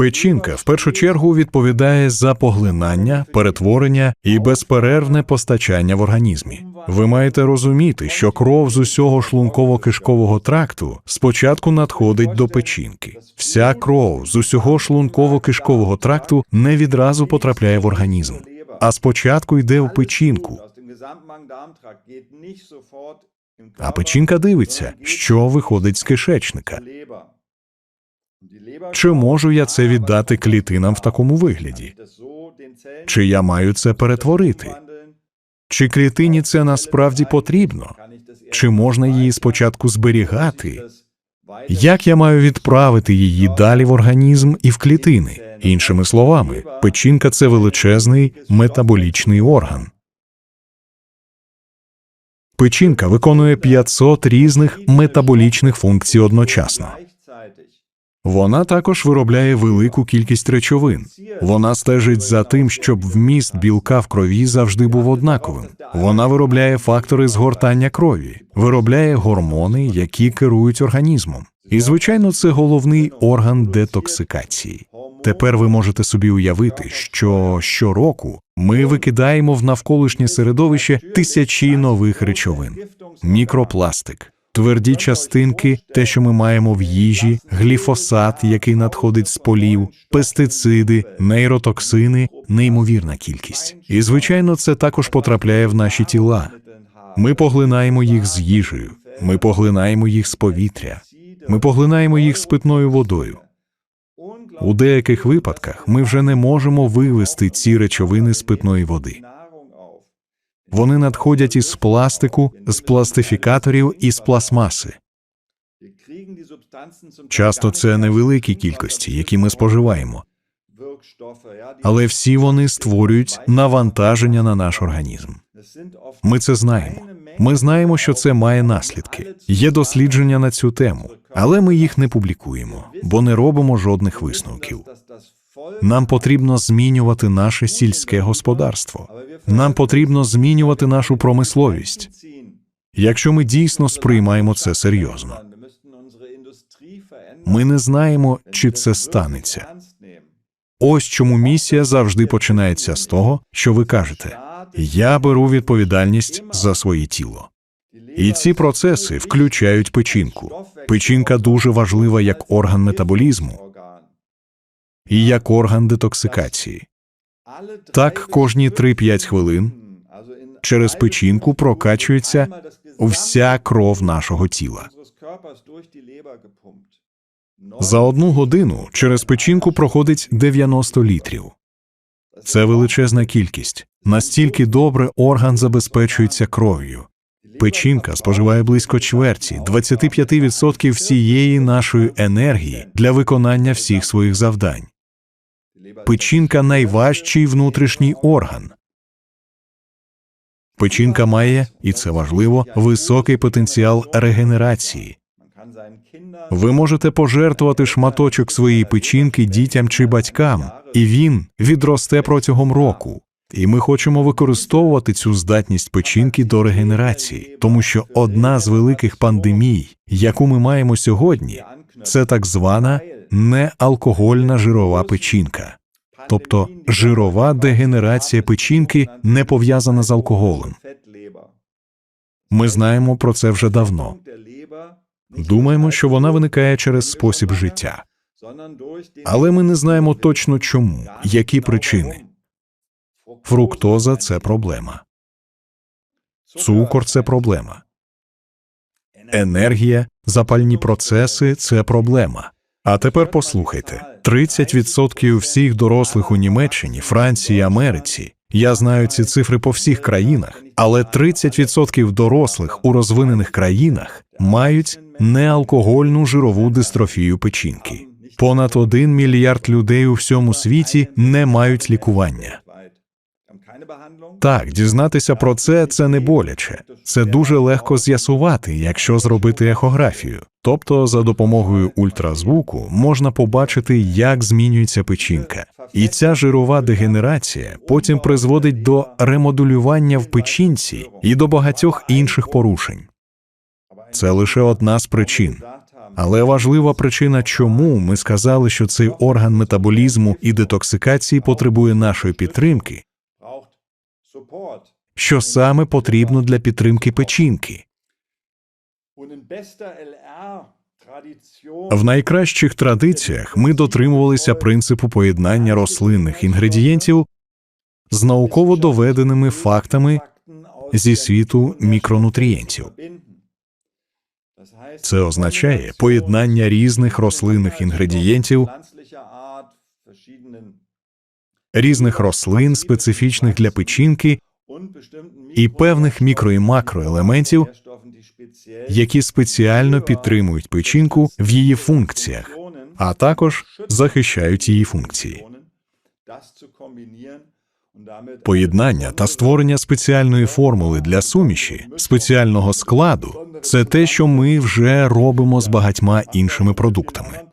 Печінка в першу чергу відповідає за поглинання, перетворення і безперервне постачання в організмі. Ви маєте розуміти, що кров з усього шлунково-кишкового тракту спочатку надходить до печінки. Вся кров з усього шлунково-кишкового тракту не відразу потрапляє в організм, а спочатку йде в печінку. А печінка дивиться, що виходить з кишечника. Чи можу я це віддати клітинам в такому вигляді? Чи я маю це перетворити? Чи клітині це насправді потрібно? Чи можна її спочатку зберігати? Як я маю відправити її далі в організм і в клітини? Іншими словами, печінка це величезний метаболічний орган. Печінка виконує 500 різних метаболічних функцій одночасно. Вона також виробляє велику кількість речовин. Вона стежить за тим, щоб вміст білка в крові завжди був однаковим. Вона виробляє фактори згортання крові, виробляє гормони, які керують організмом. І, звичайно, це головний орган детоксикації. Тепер ви можете собі уявити, що щороку ми викидаємо в навколишнє середовище тисячі нових речовин: мікропластик, тверді частинки, те, що ми маємо в їжі, гліфосат, який надходить з полів, пестициди, нейротоксини, неймовірна кількість. І, звичайно, це також потрапляє в наші тіла. Ми поглинаємо їх з їжею, ми поглинаємо їх з повітря, ми поглинаємо їх з питною водою. У деяких випадках ми вже не можемо вивести ці речовини з питної води. Вони надходять із пластику, з пластифікаторів і з пластмаси. Часто це невеликі кількості, які ми споживаємо, але всі вони створюють навантаження на наш організм. Ми це знаємо. Ми знаємо, що це має наслідки. Є дослідження на цю тему, але ми їх не публікуємо, бо не робимо жодних висновків. Нам потрібно змінювати наше сільське господарство. Нам потрібно змінювати нашу промисловість. Якщо ми дійсно сприймаємо це серйозно, ми не знаємо, чи це станеться. Ось чому місія завжди починається з того, що ви кажете: я беру відповідальність за своє тіло. І ці процеси включають печінку. Печінка дуже важлива як орган метаболізму і як орган детоксикації. Так, кожні 3-5 хвилин через печінку прокачується вся кров нашого тіла. За одну годину через печінку проходить 90 літрів. Це величезна кількість. Настільки добре орган забезпечується кров'ю. Печінка споживає близько чверті 25% всієї нашої енергії для виконання всіх своїх завдань. Печінка найважчий внутрішній орган. Печінка має, і це важливо, високий потенціал регенерації. Ви можете пожертвувати шматочок своєї печінки дітям чи батькам, і він відросте протягом року. І ми хочемо використовувати цю здатність печінки до регенерації, тому що одна з великих пандемій, яку ми маємо сьогодні, це так звана неалкогольна жирова печінка, тобто жирова дегенерація печінки не пов'язана з алкоголем. Ми знаємо про це вже давно. Думаємо, що вона виникає через спосіб життя, але ми не знаємо точно чому, які причини. Фруктоза це проблема, цукор це проблема, енергія, запальні процеси це проблема. А тепер послухайте: 30% всіх дорослих у Німеччині, Франції, Америці. Я знаю ці цифри по всіх країнах, але 30% дорослих у розвинених країнах мають неалкогольну жирову дистрофію печінки. Понад 1 мільярд людей у всьому світі не мають лікування. Так, дізнатися про це це не боляче. Це дуже легко з'ясувати, якщо зробити ехографію. Тобто, за допомогою ультразвуку можна побачити, як змінюється печінка, і ця жирова дегенерація потім призводить до ремодулювання в печінці і до багатьох інших порушень. Це лише одна з причин. Але важлива причина, чому ми сказали, що цей орган метаболізму і детоксикації потребує нашої підтримки, що саме потрібно для підтримки печінки. В найкращих традиціях ми дотримувалися принципу поєднання рослинних інгредієнтів з науково доведеними фактами зі світу мікронутрієнтів. Це означає поєднання різних рослинних інгредієнтів, різних рослин, специфічних для печінки, і певних мікро і макроелементів, які спеціально підтримують печінку в її функціях, а також захищають її функції. Поєднання та створення спеціальної формули для суміші, спеціального складу це те, що ми вже робимо з багатьма іншими продуктами.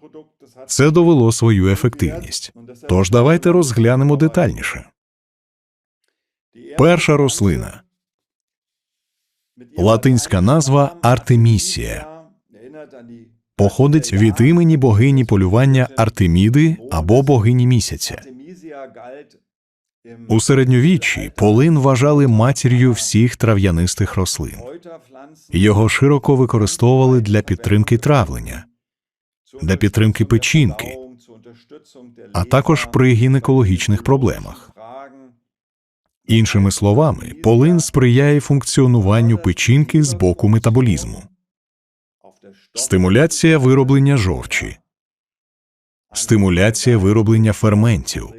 Це довело свою ефективність. Тож давайте розглянемо детальніше. Перша рослина латинська назва Артемісія походить від імені богині полювання Артеміди або богині місяця. У середньовіччі полин вважали матір'ю всіх трав'янистих рослин. Його широко використовували для підтримки травлення, для підтримки печінки, а також при гінекологічних проблемах. Іншими словами, полин сприяє функціонуванню печінки з боку метаболізму, стимуляція вироблення жовчі, стимуляція вироблення ферментів,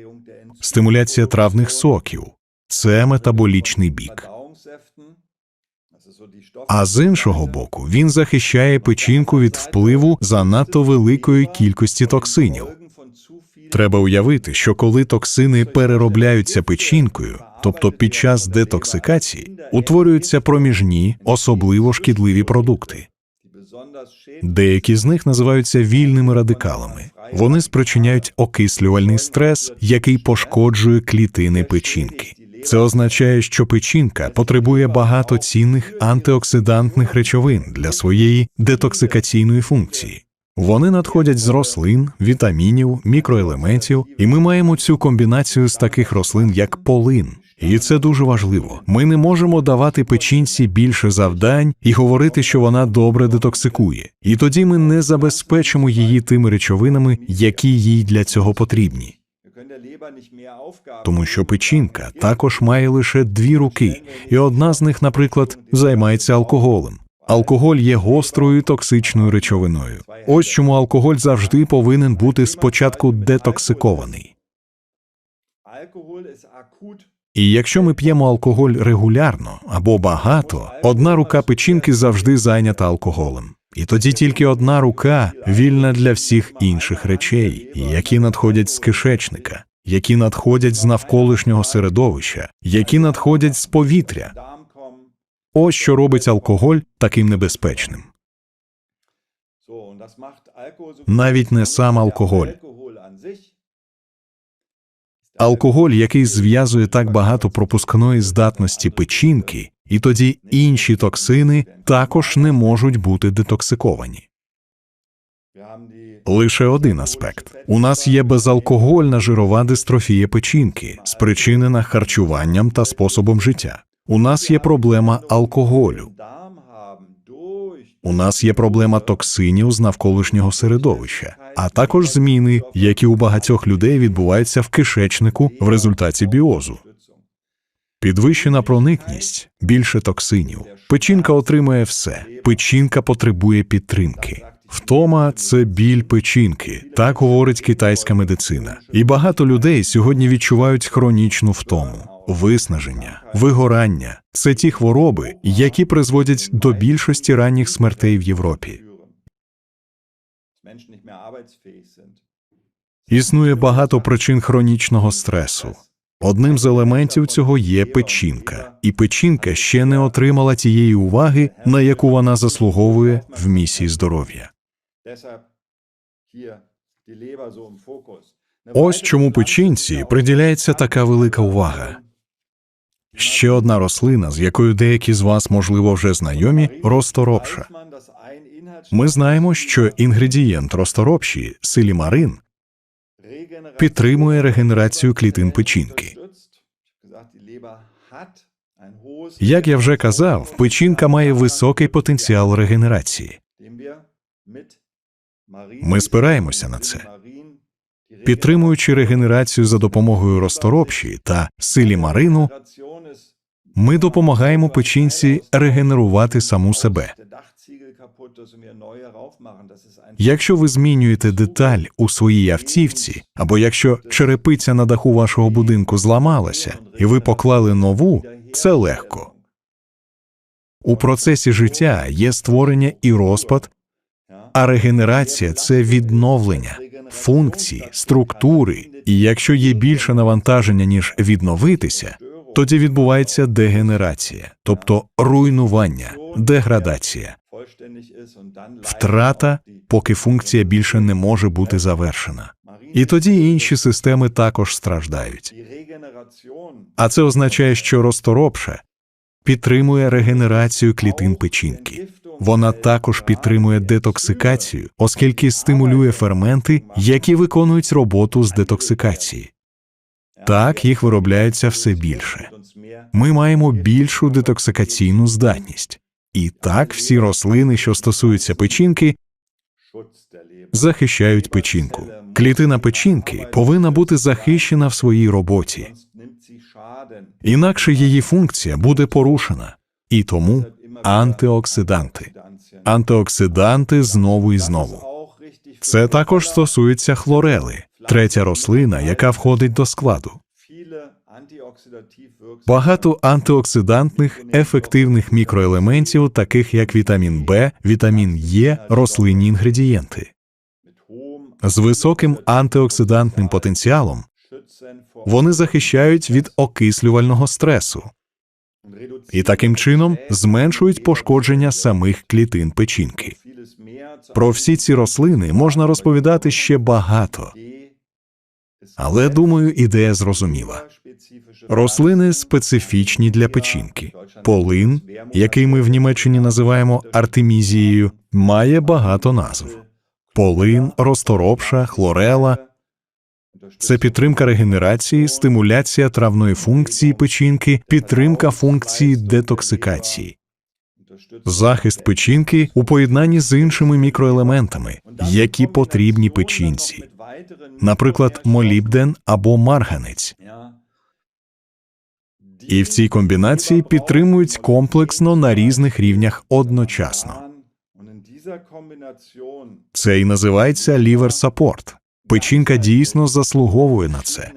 стимуляція травних соків це метаболічний бік. А з іншого боку, він захищає печінку від впливу занадто великої кількості токсинів. Треба уявити, що коли токсини переробляються печінкою, тобто під час детоксикації, утворюються проміжні, особливо шкідливі продукти. Деякі з них називаються вільними радикалами. Вони спричиняють окислювальний стрес, який пошкоджує клітини печінки. Це означає, що печінка потребує багато цінних антиоксидантних речовин для своєї детоксикаційної функції. Вони надходять з рослин, вітамінів, мікроелементів, і ми маємо цю комбінацію з таких рослин, як полин. І це дуже важливо. Ми не можемо давати печінці більше завдань і говорити, що вона добре детоксикує, і тоді ми не забезпечимо її тими речовинами, які їй для цього потрібні. Тому що печінка також має лише дві руки, і одна з них, наприклад, займається алкоголем. Алкоголь є гострою токсичною речовиною. Ось чому алкоголь завжди повинен бути спочатку детоксикований. І якщо ми п'ємо алкоголь регулярно або багато, одна рука печінки завжди зайнята алкоголем. І тоді тільки одна рука вільна для всіх інших речей, які надходять з кишечника, які надходять з навколишнього середовища, які надходять з повітря. Ось що робить алкоголь таким небезпечним. Навіть не сам алкоголь. Алкоголь, який зв'язує так багато пропускної здатності печінки, і тоді інші токсини також не можуть бути детоксиковані. Лише один аспект: у нас є безалкогольна жирова дистрофія печінки, спричинена харчуванням та способом життя. У нас є проблема алкоголю. У нас є проблема токсинів з навколишнього середовища, а також зміни, які у багатьох людей відбуваються в кишечнику в результаті біозу. Підвищена проникність, більше токсинів. Печінка отримує все. Печінка потребує підтримки. Втома це біль печінки, так говорить китайська медицина. І багато людей сьогодні відчувають хронічну втому, виснаження, вигорання. Це ті хвороби, які призводять до більшості ранніх смертей в Європі. Існує багато причин хронічного стресу. Одним з елементів цього є печінка, і печінка ще не отримала тієї уваги, на яку вона заслуговує в місії здоров'я. Ось чому печінці приділяється така велика увага. Ще одна рослина, з якою деякі з вас, можливо, вже знайомі, розторопша. Ми знаємо, що інгредієнт розторопші силімарин підтримує регенерацію клітин печінки. Як я вже казав, печінка має високий потенціал регенерації. Ми спираємося на це. Підтримуючи регенерацію за допомогою розторопші та силімарину, ми допомагаємо печінці регенерувати саму себе. Якщо ви змінюєте деталь у своїй автівці, або якщо черепиця на даху вашого будинку зламалася, і ви поклали нову, це легко. У процесі життя є створення і розпад, а регенерація це відновлення функції, структури, і якщо є більше навантаження, ніж відновитися, тоді відбувається дегенерація, тобто руйнування, деградація, втрата, поки функція більше не може бути завершена. І тоді інші системи також страждають. А це означає, що розторопша підтримує регенерацію клітин печінки. Вона також підтримує детоксикацію, оскільки стимулює ферменти, які виконують роботу з детоксикації. Так їх виробляється все більше. Ми маємо більшу детоксикаційну здатність. І так всі рослини, що стосуються печінки, захищають печінку. Клітина печінки повинна бути захищена в своїй роботі, інакше її функція буде порушена. І тому антиоксиданти. Антиоксиданти знову і знову. Це також стосується хлорели, третя рослина, яка входить до складу. Багато антиоксидантних ефективних мікроелементів, таких як вітамін Б, вітамін Е, рослинні інгредієнти. З високим антиоксидантним потенціалом вони захищають від окислювального стресу і таким чином зменшують пошкодження самих клітин печінки. Про всі ці рослини можна розповідати ще багато, але думаю, ідея зрозуміла. Рослини специфічні для печінки. Полин, який ми в Німеччині називаємо артемізією, має багато назв: полин, розторопша, хлорела. Це підтримка регенерації, стимуляція травної функції печінки, підтримка функції детоксикації, захист печінки у поєднанні з іншими мікроелементами, які потрібні печінці, наприклад, молібден або марганець. І в цій комбінації підтримують комплексно на різних рівнях одночасно. Це і називається лівер саппорт. Печінка дійсно заслуговує на це,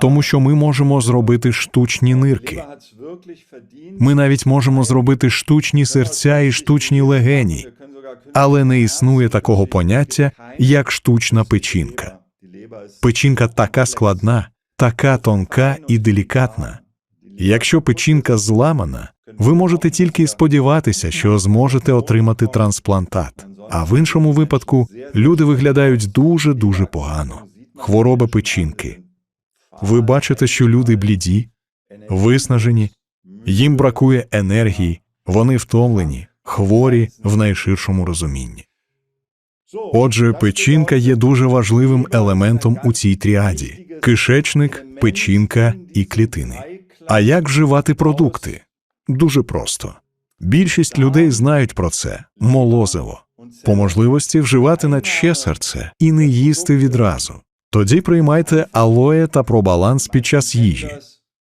тому що ми можемо зробити штучні нирки. Ми навіть можемо зробити штучні серця і штучні легені, але не існує такого поняття, як штучна печінка. Печінка така складна, така тонка і делікатна. Якщо печінка зламана, ви можете тільки сподіватися, що зможете отримати трансплантат. А в іншому випадку люди виглядають дуже дуже погано. Хвороба печінки. Ви бачите, що люди бліді, виснажені, їм бракує енергії, вони втомлені, хворі в найширшому розумінні. Отже, печінка є дуже важливим елементом у цій тріаді: кишечник, печінка і клітини. А як вживати продукти? Дуже просто. Більшість людей знають про це молозиво. По можливості вживати на ще серце і не їсти відразу. Тоді приймайте алоє та пробаланс під час їжі.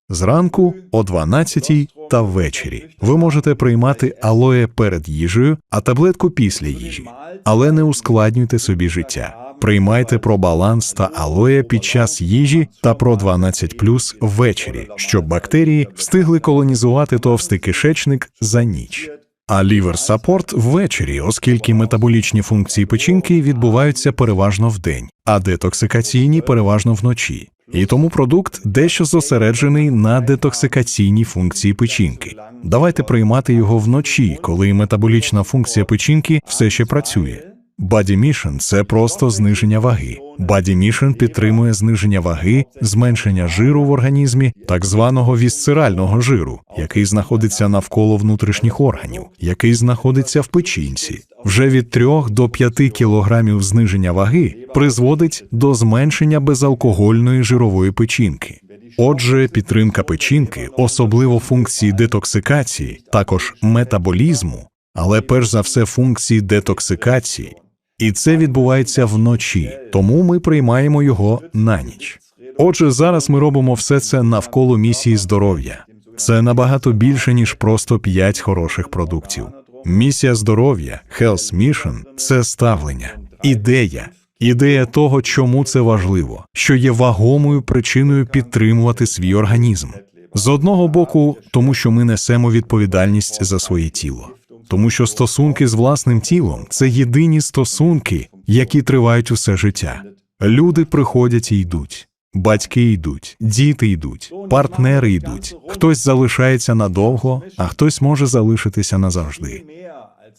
Зранку о 12 та ввечері. Ви можете приймати алоє перед їжею, а таблетку після їжі. Але не ускладнюйте собі життя. Приймайте пробаланс та алоє під час їжі та про 12 плюс ввечері, щоб бактерії встигли колонізувати товстий кишечник за ніч. А лівер саппорт ввечері, оскільки метаболічні функції печінки відбуваються переважно вдень, а детоксикаційні переважно вночі. І тому продукт дещо зосереджений на детоксикаційній функції печінки. Давайте приймати його вночі, коли метаболічна функція печінки все ще працює. Body Mission – це просто зниження ваги. Body Mission підтримує зниження ваги, зменшення жиру в організмі, так званого вісцерального жиру, який знаходиться навколо внутрішніх органів, який знаходиться в печінці. Вже від 3 до 5 кілограмів зниження ваги призводить до зменшення безалкогольної жирової печінки. Отже, підтримка печінки, особливо функції детоксикації, також метаболізму, але перш за все функції детоксикації. І це відбувається вночі, тому ми приймаємо його на ніч. Отже, зараз ми робимо все це навколо місії здоров'я. Це набагато більше, ніж просто 5 хороших продуктів. Місія здоров'я, Health Mission – це ставлення, ідея, ідея того, чому це важливо, що є вагомою причиною підтримувати свій організм. З одного боку, тому що ми несемо відповідальність за своє тіло, тому що стосунки з власним тілом це єдині стосунки, які тривають усе життя. Люди приходять і йдуть. Батьки йдуть, діти йдуть, партнери йдуть. Хтось залишається надовго, а хтось може залишитися назавжди.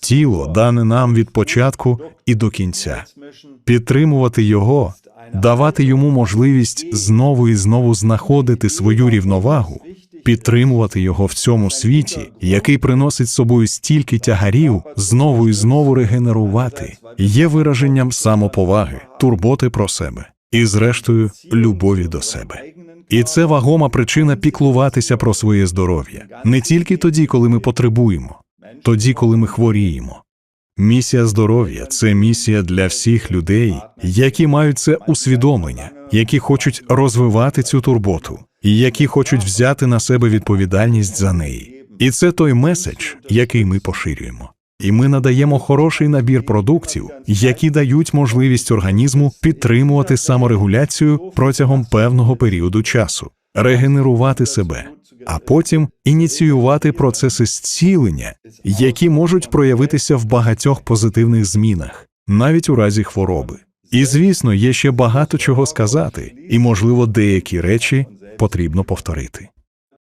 Тіло дане нам від початку і до кінця. Підтримувати його, давати йому можливість знову і знову знаходити свою рівновагу, підтримувати його в цьому світі, який приносить собою стільки тягарів, знову і знову регенерувати, є вираженням самоповаги, турботи про себе і, зрештою, любові до себе. І це вагома причина піклуватися про своє здоров'я не тільки тоді, коли ми потребуємо, тоді, коли ми хворіємо. Місія здоров'я це місія для всіх людей, які мають це усвідомлення, які хочуть розвивати цю турботу, і які хочуть взяти на себе відповідальність за неї. І це той меседж, який ми поширюємо. І ми надаємо хороший набір продуктів, які дають можливість організму підтримувати саморегуляцію протягом певного періоду часу, регенерувати себе, а потім ініціювати процеси зцілення, які можуть проявитися в багатьох позитивних змінах, навіть у разі хвороби. І звісно, є ще багато чого сказати, і, можливо, деякі речі потрібно повторити.